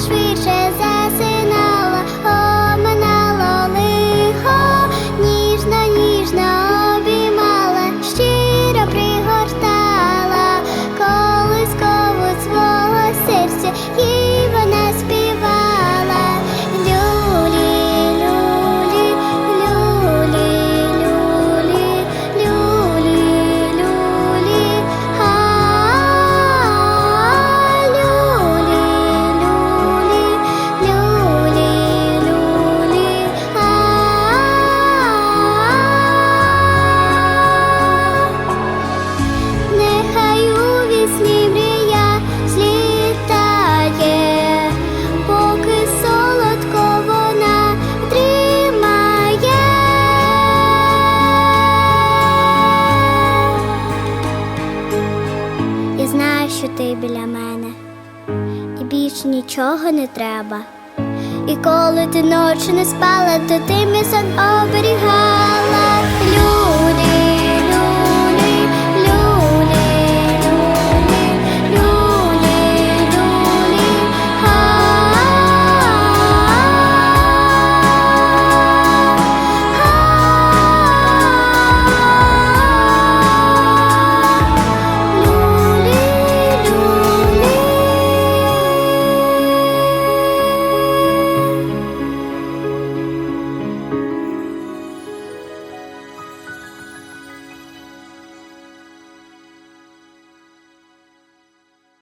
sweet. ти біля мене, і більш нічого не треба. І коли ти ночі не спала, то ти мій оберігай.